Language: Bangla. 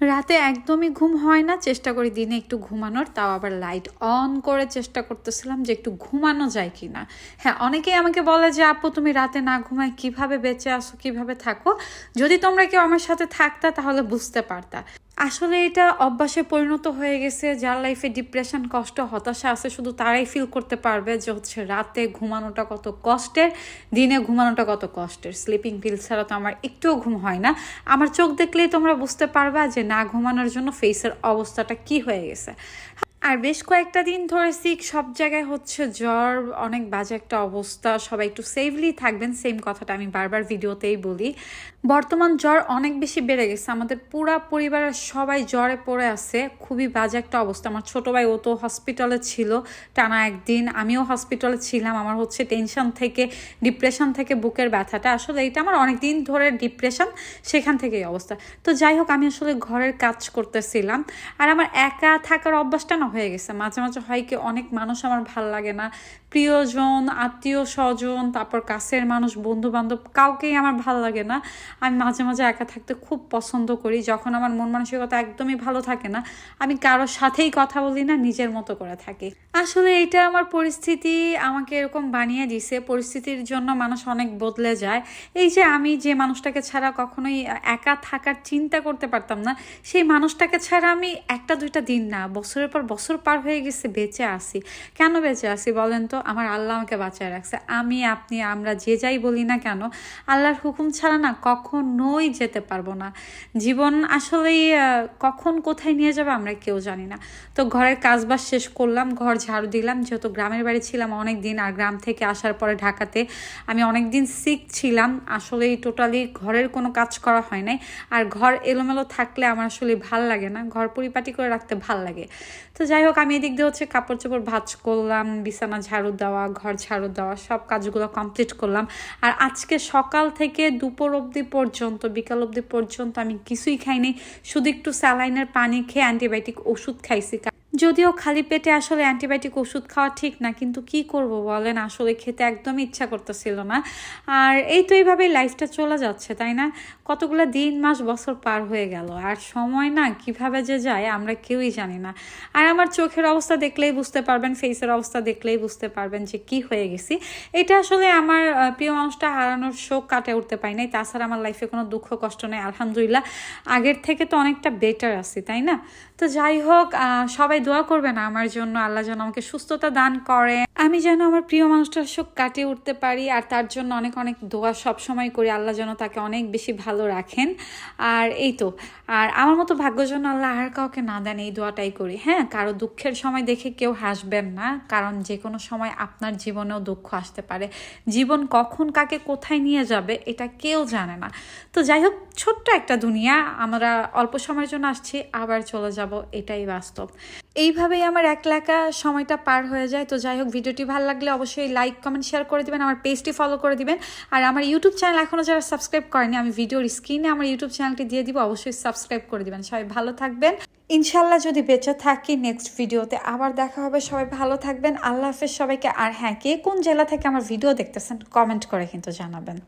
রাতে একদমই ঘুম হয় না, চেষ্টা করি দিনে একটু ঘুমানোর, তাও আবার লাইট অন করে চেষ্টা করতেছিলাম যে একটু ঘুমানো যায় কি না হ্যাঁ অনেকেই আমাকে বলে যে, আপু, তুমি রাতে না ঘুমায় কীভাবে বেঁচে আসো কীভাবে থাকো? যদি তোমরা কেউ আমার সাথে থাকতা, তাহলে বুঝতে পারতা। আসলে এটা অভ্যাসে পরিণত হয়ে গেছে, যার লাইফে ডিপ্রেশন কষ্ট, হতাশা আছে, শুধু তারাই ফিল করতে পারবে যে হচ্ছে রাতে ঘুমানোটা কত কষ্টের, দিনে ঘুমানোটা কত কষ্টের। স্লিপিং পিল ছাড়া তো আমার একটুও ঘুম হয় না। আমার চোখ দেখলেই তোমরা বুঝতে পারবা যে না ঘুমানোর জন্য ফেসের অবস্থাটা কি হয়ে গেছে। আর বেশ কয়েকটা দিন ধরে সিক, সব জায়গায় হচ্ছে জ্বর, অনেক বাজে একটা অবস্থা, সবাই একটু সেফলি থাকবেন সেম কথাটা আমি বারবার ভিডিওতেই বলি। বর্তমান জ্বর অনেক বেশি বেড়ে গেছে, আমাদের পুরা পরিবারের সবাই জ্বরে পড়ে আছে, খুবই বাজে একটা অবস্থা। আমার ছোট ভাই, ও তো হসপিটালে ছিল টানা একদিন, আমিও হসপিটালে ছিলাম, আমার হচ্ছে টেনশন থেকে ডিপ্রেশন থেকে বুকের ব্যথাটা। আসলে এটা আমার অনেক দিন ধরে ডিপ্রেশন সেখান থেকেই অবস্থা। তো যাই হোক, আমি আসলে ঘরের কাজ করতেছিলাম, আর আমার একা থাকার অভ্যাসটা না হয়ে গেছে। মাঝে মাঝে হয় কি অনেক মানুষ আমার ভালো লাগে না। প্রিয়জন, আত্মীয় স্বজন, তারপর কাছের মানুষ বন্ধু বান্ধব কাউকেই আমার ভালো লাগে না। আমি মাঝে মাঝে একা থাকতে খুব পছন্দ করি। যখন আমার মন মানসিকতা একদমই ভালো থাকে না, আমি কারোর সাথেই কথা বলি না, নিজের মতো করে থাকি। আসলে এটা আমার পরিস্থিতি আমাকে এরকম বানিয়ে দিছে। পরিস্থিতির জন্য মানুষ অনেক বদলে যায়। এই যে আমি যে মানুষটাকে ছাড়া কখনোই একা থাকার চিন্তা করতে পারতাম না, সেই মানুষটাকে ছাড়া আমি একটা দুইটা দিন না, বছরের পর বছর পার হয়ে গেছে, বেঁচে আসি কেন বেঁচে আসি বলেন তো? আমার আল্লাহ আমাকে বাঁচায় রাখছে। আমি, আপনি, আমরা যে যাই বলি না কেন, আল্লাহর হুকুম ছাড়া না কখনোই যেতে পারব না। জীবন আসলেই কখন কোথায় নিয়ে যাবে আমরা কেউ জানি না। তো ঘরের কাজবাজ শেষ করলাম, ঘর ঝাড়ু দিলাম, যেহেতু গ্রামের বাড়ি ছিলাম অনেক দিন আর গ্রাম থেকে আসার পরে ঢাকাতে আমি অনেক দিন সিক ছিলাম। আসলে টোটালি ঘরের কোনো কাজ করা হয় নাই। আর ঘর এলোমেলো থাকলে আমার আসলে ভালো লাগে না। ঘর পরিপাটি করে রাখতে ভালো লাগে। তো যাই হোক, আমি এদিক দিয়ে হচ্ছে কাপড় চোপড় ভাজ করলাম, বিছানা ঝাড়ু দেওয়া, ঘর ঝাড়ু দেওয়া, সব কাজগুলো কমপ্লিট করলাম। আর আজকে সকাল থেকে দুপুর অবধি পর্যন্ত, বিকাল অবধি পর্যন্ত আমি কিছুই খাইনি। শুধু একটু স্যালাইনের পানি খেয়ে অ্যান্টিবায়োটিক ওষুধ খাইছি যদিও খালি পেটে আসলে অ্যান্টিবায়োটিক ওষুধ খাওয়া ঠিক না, কিন্তু কি করব বলেন? আসলে খেতে একদমই ইচ্ছা করতেছিল না। আর এই তো এইভাবেই লাইফটা চলে যাচ্ছে, তাই না? কতগুলো দিন, মাস, বছর পার হয়ে গেল। আর সময় না কীভাবে যে যায় আমরা কেউই জানি না। আর আমার চোখের অবস্থা দেখলেই বুঝতে পারবেন ফেসের অবস্থা দেখলেই বুঝতে পারবেন যে কি হয়ে গেছি। এটা আসলে আমার প্রিয় মানুষটা হারানোর শোক কাটে উঠতে পাই নাই। তাছাড়া আমার লাইফে কোনো দুঃখ, কষ্ট নেই, আলহামদুলিল্লাহ। আগের থেকে তো অনেকটা বেটার আছি, তাই না? তো যাই হোক সবাই দোয়া করবেন আমার জন্য। আল্লাহ যেন আমাকে সুস্থতা দান করে আমি যেন আমার প্রিয় মানুষটার শোক কাটিয়ে উঠতে পারি আর তার জন্য অনেক অনেক দোয়া সব সময় করি। আল্লাহ যেন তাকে অনেক বেশি ভালো রাখেন। আর এই তো, আর আমার মতো ভাগ্য যেন আল্লাহ আর কাউকে না দেন এই দোয়াটাই করি। হ্যাঁ কারও দুঃখের সময় দেখে কেউ হাসবেন না, কারণ যে কোনো সময় আপনার জীবনেও দুঃখ আসতে পারে। জীবন কখন কাকে কোথায় নিয়ে যাবে এটা কেউ জানে না। তো যাই হোক, ছোট্ট একটা দুনিয়া। আমরা অল্প সময়ের জন্য আসছি, আবার চলে যাব, এটাই বাস্তব। এইভাবেই আমার একলা একা সময়টা পার হয়ে যায়। তো যাই হোক, ভিডিওটি ভালো লাগলে অবশ্যই লাইক কমেন্ট শেয়ার করে দিবেন, আমার পেজটি ফলো করে দিবেন। আর আমার ইউটিউব চ্যানেল এখনও যারা সাবস্ক্রাইব করেনি, আমি ভিডিওর স্ক্রিনে আমার ইউটিউব চ্যানেলটি দিয়ে দিব, অবশ্যই সাবস্ক্রাইব করে দিবেন। সবাই ভালো থাকবেন। ইনশাল্লাহ যদি বেঁচে থাকি নেক্সট ভিডিওতে আবার দেখা হবে। সবাই ভালো থাকবেন। আল্লাহ হাফেজ সবাইকে। আর হ্যাঁ কে কোন জেলা থেকে আমার ভিডিও দেখতেছেন কমেন্ট করে কিন্তু জানাবেন।